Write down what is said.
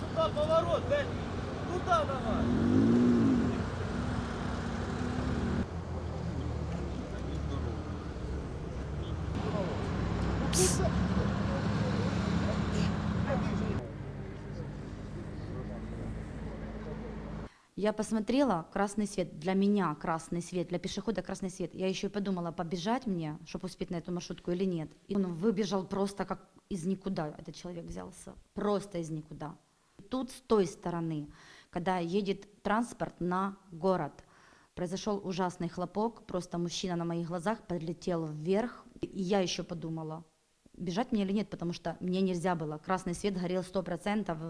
Сюда поворот, блядь! Куда давай? Я посмотрела, красный свет, для меня красный свет, для пешехода красный свет. Я еще и подумала, побежать мне, чтобы успеть на эту маршрутку или нет. И он выбежал просто как из никуда, этот человек взялся, просто из никуда. Тут с той стороны, когда едет транспорт на город, произошел ужасный хлопок, просто мужчина на моих глазах подлетел вверх, и я еще подумала, бежать мне или нет, потому что мне нельзя было. Красный свет горел сто процентов,